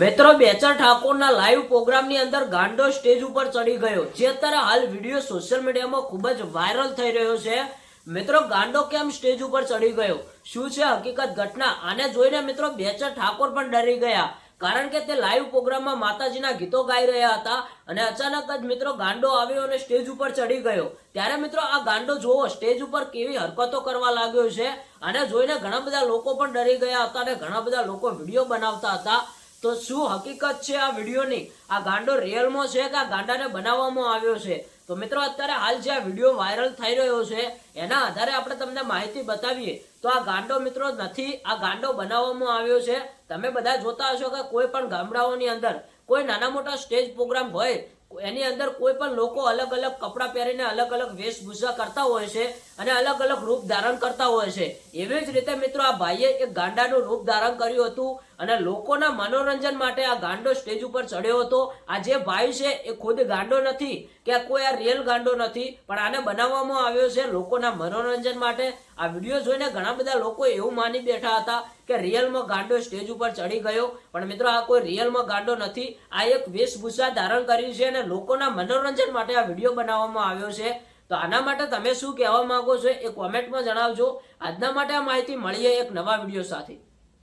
મિત્રો, બેચર ઠાકોરના લાઈવ પ્રોગ્રામની અંદર ગાંડો સ્ટેજ ઉપર ચડી ગયો, જે અત્યારે હાલ વીડિયો સોશિયલ મીડિયામાં ખૂબ જ વાયરલ થઈ રહ્યો છે. મિત્રો, ગાંડો કેમ સ્ટેજ ઉપર ચડી ગયો? શું છે હકીકત ઘટના? આને જોઈને મિત્રો, બેચર ઠાકોર પણ ડરી ગયા. કારણ કે તે લાઈવ પ્રોગ્રામમાં માતાજીના ગીતો ગાઈ રહ્યા હતા અને અચાનક જ મિત્રો, ગાંડો આવ્યો અને સ્ટેજ ઉપર ચડી ગયો. ત્યારે મિત્રો, આ ગાંડો જોવો સ્ટેજ ઉપર કેવી હરકતો કરવા લાગ્યો છે. અને જોઈને ઘણા બધા લોકો પણ ડરી ગયા હતા અને ઘણા બધા લોકો વીડિયો બનાવતા હતા. તો શું હકીકત છે આ વિડીયોની? આ ગાંડો રિયલમાં છે કે આ ગાંડાને બનાવવામાં આવ્યો છે? તો મિત્રો, અત્યારે હાલ જે આ વીડિયો વાયરલ થઈ રહ્યો છે, એના આધારે આપણે તમને માહિતી બતાવીએ. તો આ ગાંડો મિત્રો નથી, આ ગાંડો બનાવવામાં આવ્યો છે. તમે બધા જોતા હશો કે કોઈ પણ ગામડાઓની અંદર કોઈ નાના મોટા સ્ટેજ પ્રોગ્રામ હોય એની અંદર કોઈ પણ લોકો અલગ અલગ કપડાં પહેરીને અલગ અલગ વેશભૂષા કરતા હોય છે અને અલગ અલગ રૂપ ધારણ કરતા હોય છે. એવી જ રીતે મિત્રો આ ભાઈએ એક ગાંડાનું રૂપ ધારણ કર્યું હતું અને લોકોના મનોરંજન માટે આ ગાંડો સ્ટેજ ઉપર ચડ્યો હતો. આ જે ભાઈ છે એ ખુદ ગાંડો નથી કે કોઈ આ રિયલ ગાંડો નથી, પણ આને બનાવવામાં આવ્યો છે લોકોના મનોરંજન માટે. આ વીડિયો જોઈને ઘણા બધા લોકો એવું માની બેઠા હતા કે રિયલમાં ગાંડો સ્ટેજ ઉપર ચડી ગયો. પણ મિત્રો આ કોઈ રિયલમાં ગાંડો નથી. આ એક વેશભૂષા ધારણ કરી છે અને લોકોના મનોરંજન માટે આ વીડિયો બનાવવામાં આવ્યો છે. તો આના માટે તમે શું કહેવા માંગો છો એ કોમેન્ટમાં જણાવજો. આજના માટે આ માહિતી મળીએ એક નવા વીડિયો સાથે.